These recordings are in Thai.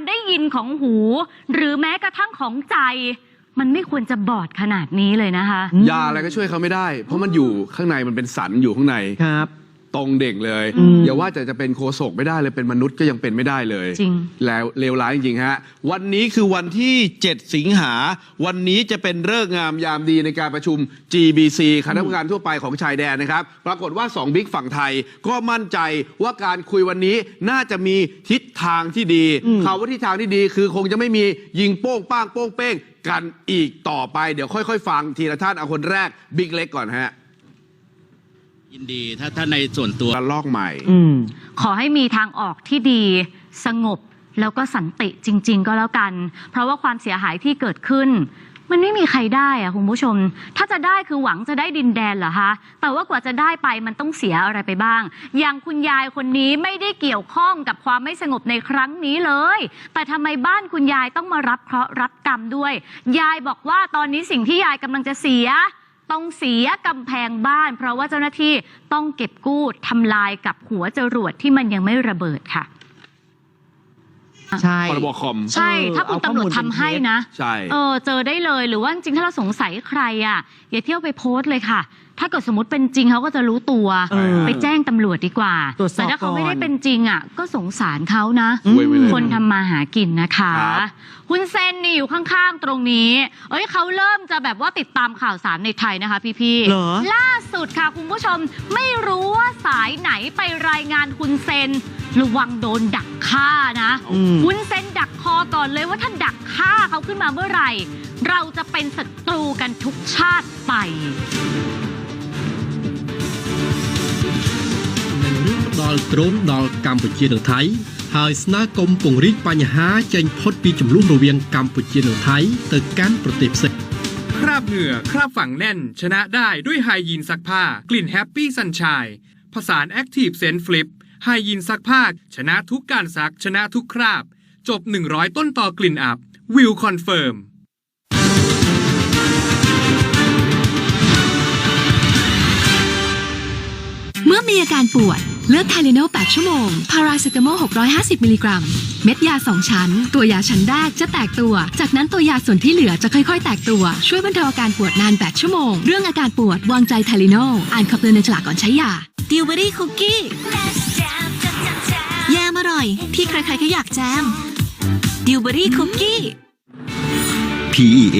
การได้ยินของหู หรือแม้กระทั่งของใจ มันไม่ควรจะบอดขนาดนี้เลยนะคะ ยาอะไรก็ช่วยเขาไม่ได้ เพราะมันอยู่ข้างในมันเป็นสันอยู่ข้างใน ครับ ตรงเด่งเลยอืมอย่าว่าแต่จะเป็นโคศกไม่ได้เลยเป็นมนุษย์ก็ยังเป็นไม่ได้เลย จริง แล้วเลวร้ายจริงๆฮะ วันนี้คือวันที่ 7 สิงหา วันนี้จะเป็นเลิกษ์งามยามดีในการประชุม GBC คณะกรรมการทั่วไปของชายแดนนะครับ ปรากฏว่า 2 บิ๊กฝั่งไทยก็มั่นใจว่าการคุยวันนี้น่าจะมีทิศทางที่ดีคำว่าทิศทางที่ดีคือคงจะไม่มียิงโป้งป้างโป้งเป้งกันอีกต่อไปเดี๋ยวค่อย ๆ ฟังทีละท่านเอาคนแรกบิ๊กเล็กก่อนฮะ ยินดีถ้าถ้าในส่วนตัวระลอกใหม่ อืม ขอให้มีทางออกที่ดีสงบแล้วก็สันติจริง ๆ ก็แล้วกัน เพราะว่าความเสียหายที่เกิดขึ้น มันไม่มีใครได้อะคุณผู้ชม ถ้าจะได้คือหวังจะได้ดินแดนเหรอคะแต่ว่ากว่าจะได้ไปมันต้องเสียอะไรไปบ้าง อย่างคุณยายคนนี้ไม่ได้เกี่ยวข้องกับความไม่สงบในครั้งนี้เลย แต่ทำไมบ้านคุณยายต้องมารับเคราะห์รับกรรมด้วย ยายบอกว่าตอนนี้สิ่งที่ยายกำลังจะเสีย ต้องเสียกำแพงบ้าน เพราะว่าเจ้าหน้าที่ต้องเก็บกู้ทำลายกับหัวจรวดที่มันยังไม่ระเบิดค่ะ ใช่ พรบคอม ใช่เออถ้าคุณเอาข้อตำรวจมูลทำให้เป็นเท็จนะ ใช่ เออ เจอได้เลย หรือว่าจริงๆถ้าเราสงสัยใครอะ อย่าเที่ยวไปโพสต์เลยค่ะ ถ้าเกิดสมมติเป็นจริงเขาก็จะรู้ตัวเออไปแจ้งตำรวจดีกว่าตรวจสอบแต่ถ้าเขาไม่ได้ก่อนเป็นจริงอะ ก็สงสารเขานะไว้ไว้เลยคนทำมาหากินนะคะครับคุณเซนนี่อยู่ข้างๆตรงนี้ เอ้ยเขาเริ่มจะแบบว่าติดตามข่าวสารในไทยนะคะพี่เหรอล่าสุดค่ะคุณผู้ชม ไม่รู้ว่าสายไหนไปรายงานคุณเซน ระวังโดนดักฆ่านะ อืม คุณเซนดักคอก่อนเลยว่าถ้าดักฆ่าเขาขึ้นมาเมื่อไหร่ เราจะเป็นศัตรูกันทุกชาติไป នឹងរឿងផ្ដល់ទ្រង់ដល់កម្ពុជានិងថៃហើយស្នើគុំពង្រីកបញ្ហាចេញផុតពីចំនួនរវាងកម្ពុជានិងថៃទៅកាន់ប្រទេសផ្សេង คราบเหงื่อ คราบฝังแน่น ชนะได้ด้วยไฮยีนซักผ้า กลิ่นแฮปปี้ซันช n ยผสานแอคทีฟเซนฟลิป ไฮยีนซักผ้าชนะทุกการซักชนะทุกคราบ จบ 100 ต้นต่อกลิ่นอับ วิวคอนเฟิร์มเมื่อมีอาการปวด เลือกไทเลโน8ชั่วโมง พาราเซตามอล650 มิลลิกรัม เม็ดยา 2 ชั้น ตัวยาชั้นแรกจะแตกตัว จากนั้นตัวยาส่วนที่เหลือจะค่อยๆ แตกตัว ช่วยบรรเทาอาการปวดนาน 8 ชั่วโมง เรื่องอาการปวด วางใจไทเลโน อ่านคำเตือนในฉลากก่อนใช้ยาดิวเบอรี่คุกกี้แยมอ ร่อย ที่ใครๆก็อยากแจมดิวเบอรี่คุกกี้ PEA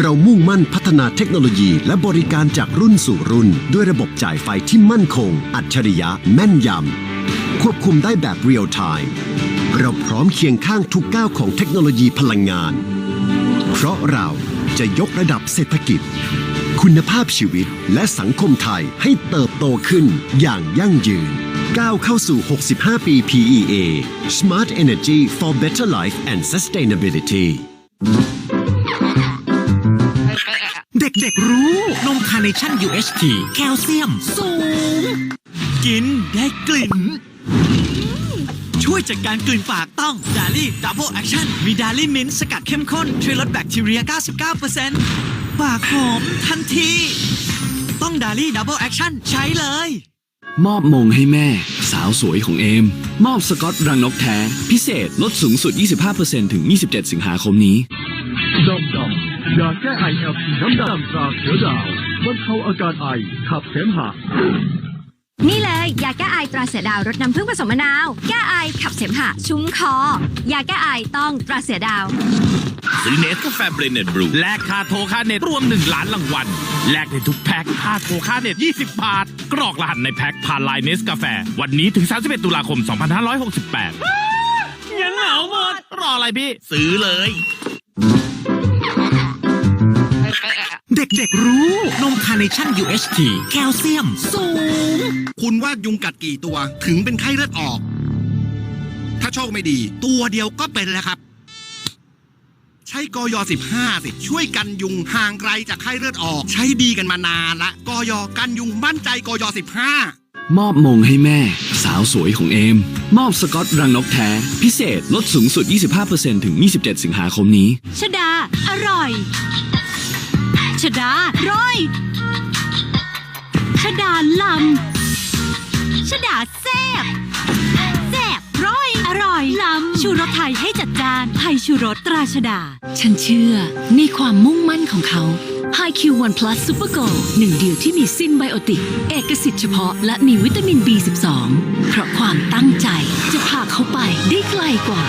เรามุ่งมั่นพัฒนาเทคโนโลยีและบริการจากรุ่นสู่รุ่น ด้วยระบบจ่ายไฟที่มั่นคง อัจฉริยะแม่นยำ ควบคุมได้แบบเรียลไทม์เราพร้อมเคียงข้างทุกก้าวของเทคโนโลยีพลังงาน เพราะเราจะยกระดับเศรษฐกิจ คุณภาพชีวิตและสังคมไทยให้เติบโตขึ้นอย่างยั่งยืน ก้าวเข้าสู่ 65 ปี PEA Smart Energy for Better Life and Sustainability เด็กๆรู้ นมคาร์เนชั่น UHT แคลเซียม สูง กินได้กลิ่น ช่วยจัดการกลิ่นปากต้องดาลี่ดับเบิลแอคชั่นมีดาลี่มิ้นสกัดเข้มข้น ช่วยลดแบคทีเรีย 99%ปากหอมทันที ต้องดาลี่ดับเบิลแอคชั่นใช้เลย มอบมงให้แม่ สาวสวยของเอม มอบสกอตรังนกแท้ พิเศษลดสูงสุด 25%ถึง 27 สิงหาคมนี้ดำดำยาแก้ไอเอฟน้ำดำตราเสือดาวบรรเทาอาการไอขับเสมหะ นี่เลยยาแก้ไอตราเสือดาวรสน้ำผึ้งผสมมะนาว แก้ไอขับเสมหะชุ่มคอยาแก้ไอต้องตราเสือดาว ซื้อเนสกาแฟเบรนเน็ตบรูแลกค่าโทรค่าเน็ตรวม 1 ล้านรางวัลแลกในทุกแพ็คค่าโทรค่าเน็ต 20 บาท กรอกรหัสในแพ็คผ่านไลน์เนสกาแฟ วันนี้ถึง 31 ตุลาคม 2568ยังเหงาหมดรออะไรพี่ ซื้อเลย เด็กๆรู้ นมคาร์เนชั่น UHT แคลเซียม สูง คุณว่ายุงกัดกี่ตัวถึงเป็นไข้เลือดออก ถ้าโชคไม่ดี ตัวเดียวก็เป็นแล้วครับ ใช้กย15สิช่วยกันยุงห่างไกลจากไข้เลือดออก ใช้ดีกันมานานละกยกันยุงมั่นใจกย15มอบมงให้แม่ สาวสวยของเอม มอบสกอตรังนกแท้ พิเศษลดสูงสุด 25%ถึง 27 สิงหาคมนี้ ชดา อร่อย ชดา ร้อย ชดาลำ ชดาแซ่บแซ่บร้อย อร่อยล้ำชูรสไทยให้จัดจานไทยชูรสตราชดา ฉันเชื่อในความมุ่งมั่นของเขา High Q One Plus Super Go หนึ่งเดียวที่มีซินไบโอติก เอกสิทธิ์เฉพาะและมีวิตามิน B12 เพราะความตั้งใจจะพาเขาไปได้ไกลกว่า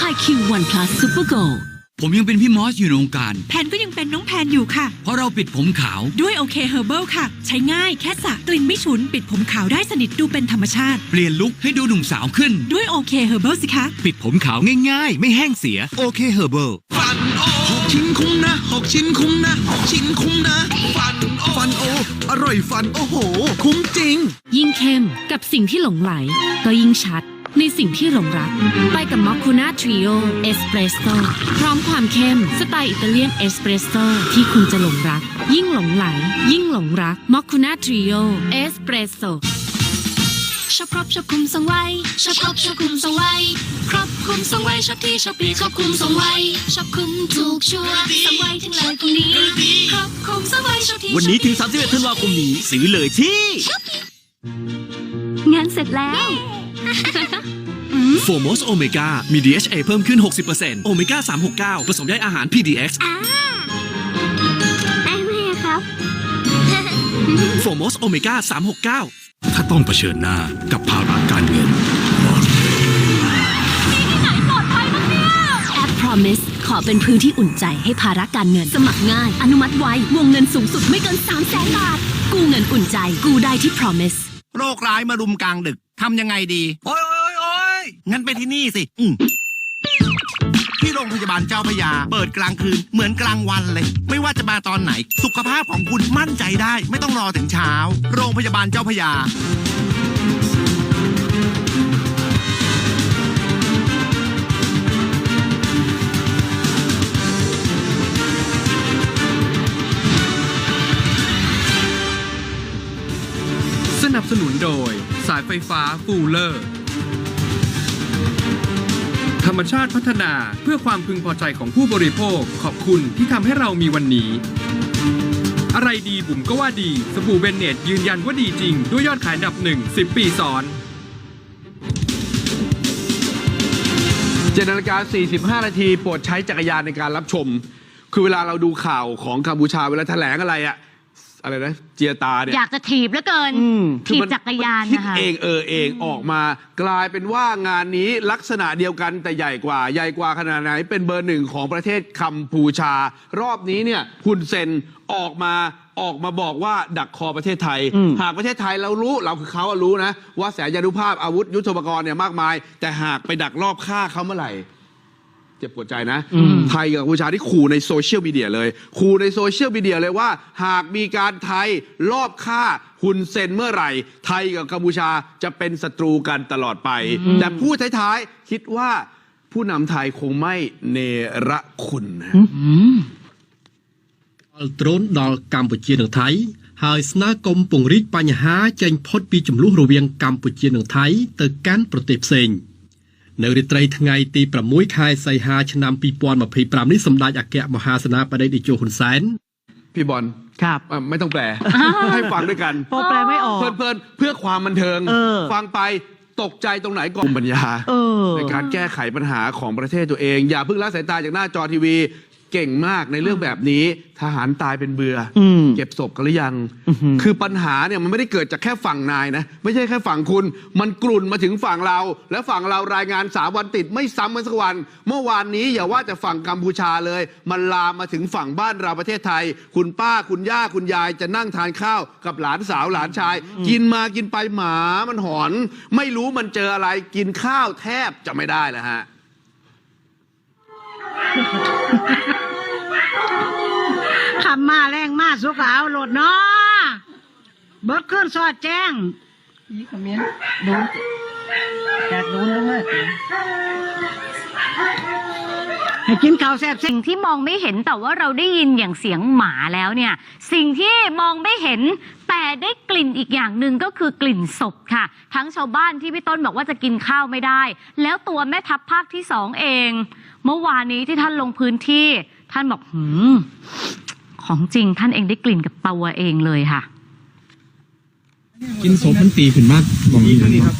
High Q One Plus Super Go ผมยังเป็นพี่มอสอยู่ในวงการ แพนก็ยังเป็นน้องแพนอยู่ค่ะ เพราะเราปิดผมขาว ด้วยโอเคเฮอร์เบิลค่ะ ใช้ง่ายแค่สระกลิ่นไม่ฉุน ปิดผมขาวได้สนิทดูเป็นธรรมชาติ เปลี่ยนลุคให้ดูหนุ่มสาวขึ้น ด้วยโอเคเฮอร์เบิลสิคะ ปิดผมขาวง่ายๆ ไม่แห้งเสียโอเคเฮอร์เบิลฟันโอหกชิ้นคุ้มนะหกชิ้นคุ้มนะหกชิ้นคุ้มนะ ฟันโอฟันโอ อร่อยฟันโอ้โห คุ้มจริง ยิ่งเข้มกับสิ่งที่หลงไหล ก็ยิ่งชัด ในสิ่งที่หลงรัก ไปกับมอคคูน่าทริโอเอสเปรสโซพร้อมความเข้ม สไตล์อิตาเลียนเอสเปรสโซที่คุณจะหลงรัก ยิ่งหลงไหล ยิ่งหลงรักมอคคูน่าทริโอเอสเปรสโซชอบครบชอบคุมทรงไว้ชอบครบชอบคุมทรงไว้ครบคุมทรงไว้ชอบที่ชอบปีชอบคุมทรงไว้ชอบคุมถูกชัวร์ทรงไว้ทั้งเลยตรงนี้ครบคุมทรงไว้ชอบที่วันนี้ถึง31ธันวาคมนี้ซื้อเลยที่ งานเสร็จแล้ว โฟมอสโอเมก้ามี DHA เพิ่มขึ้น 60%โอเมก้า 369 ผสมใยอาหาร PDX ได้ไหมครับ โฟมอสโอเมก้า 369 ถ้าต้องเผชิญหน้ากับภาระการเงิน แอป Promise ขอเป็นพื้นที่อุ่นใจให้ภาระการเงินสมัครง่าย อนุมัติไววงเงินสูงสุดไม่เกิน3 0 0แสนบาท กู้เงินอุ่นใจ กู้ได้ที่ Promise โรคร้ายมารุมกลางดึก ทำยังไงดี โอ้ยโอ้ยโอ้ยงั้นไปที่นี่สิอืมที่โรงพยาบาลเจ้าพระยา เปิดกลางคืนเหมือนกลางวันเลย ไม่ว่าจะมาตอนไหน สุขภาพของคุณมั่นใจได้ ไม่ต้องรอถึงเช้า โรงพยาบาลเจ้าพระยา นับสนุนโดยสายไฟฟ้าฟูลเลอร์ ธรรมชาติพัฒนาเพื่อความพึงพอใจของผู้บริโภค ขอบคุณที่ทำให้เรามีวันนี้ อะไรดีบุ๋มก็ว่าดี สบู่เบนเนตยืนยันว่าดีจริง ด้วยยอดขายอันดับหนึ่ง10 ปีซ้อนเจ็ดนาฬิกา45 นาทีโปรดใช้จักรยานในการรับชม คือเวลาเราดูข่าวของกัมพูชาเวลาแถลงอะไรอะ อะไรนะเจียตาเนี่ย อยากจะถีบเหลือเกินอืมถีบคือมันจักรยานคิดนะคะเองเออเองออกมากลายเป็นว่างานนี้ลักษณะเดียวกันแต่ใหญ่กว่า ใหญ่กว่าขนาดไหน เป็นเบอร์หนึ่งของประเทศกัมพูชา รอบนี้เนี่ยคุณเซนออกมาออกมาบอกว่าดักคอประเทศไทย หากประเทศไทยเรารู้เราคือเขาอะรู้นะ ว่าแสนยานุภาพอาวุธยุทโธปกรณ์เนี่ยมากมาย แต่หากไปดักรอบฆ่าเขาเมื่อไหร่ เจ็บปวดใจนะ ไทยกับกัมพูชาที่ขู่ในโซเชียลมีเดียเลยขู่ในโซเชียลมีเดียเลยว่า หากมีการไทยรอบฆ่าฮุนเซนเมื่อไหร่ ไทยกับกัมพูชาจะเป็นศัตรูกันตลอดไป แต่พูดท้ายๆ คิดว่าผู้นำไทยคงไม่เนรคุณนะ ល់ដ្រូនដល់កម្ពុជានិងថៃហើយស្នើកុំពង្រីកបញ្ហាចេញផុតពីចំនួនរវាងកម្ពុជានិងថៃទៅកាន់ប្រទេសផ្សេង នៅរាត្រីថ្ងៃទី6ខែសីហាឆ្នាំ2025នេះសម្ដេចអគ្គមហាសេនាបតីតេជោហ៊ុនសែន พี่บอล ครับ อ่ะไม่ต้องแปล ให้ฟังด้วยกัน พอแปลไม่ออก เพลินๆเพื่อความบันเทิง เออ ฟังไปตกใจตรงไหนก่อนภูมิปัญญา เออ ในการแก้ไขปัญหาของประเทศตัวเอง อย่าเพิ่งละสายตาจากหน้าจอทีวี เก่งมากในเรื่องแบบนี้ ทหารตายเป็นเบืออ ม เก็บศพกันหรือยังอื้อหือคือปัญหาเนี่ยมันไม่ได้เกิดจากแค่ฝั่งนายนะ ไม่ใช่แค่ฝั่งคุณ มันกลุ่นมาถึงฝั่งเรา และฝั่งเรารายงานสามวันติดไม่ซ้ำกันสักวัน เมื่อวานนี้อย่าว่าแต่ฝั่งกัมพูชาเลย มันลามมาถึงฝั่งบ้านเราประเทศไทย คุณป้าคุณย่าคุณยายจะนั่งทานข้าวกับหลานสาวหลานชาย กินมากินไปหมามันหอน ไม่รู้มันเจออะไรกินข้าวแทบจะไม่ได้แล้วฮะ ขับมาแรงมากสุขเอาโหลดเนาะเบิดขึ้นสอดแจ้ง ยี่ขมิ้นดนจากดนลงมาให้กินข้าวแซ่บสิ่งที่มองไม่เห็นแต่ว่าเราได้ยินอย่างเสียงหมาแล้วเนี่ย สิ่งที่มองไม่เห็น แต่ได้กลิ่นอีกอย่างหนึ่งก็คือกลิ่นศพค่ะ ทั้งชาวบ้านที่พี่ต้นบอกว่าจะกินข้าวไม่ได้ แล้วตัวแม่ทัพภาคที่สองเอง เมื่อวานนี้ที่ท่านลงพื้นที่ ท่านบอกหืม ของจริงท่านเองได้กลิ่นกับตัวเองเลยค่ะ กินศพมันตีขึ้นมากบอกนี้ครับ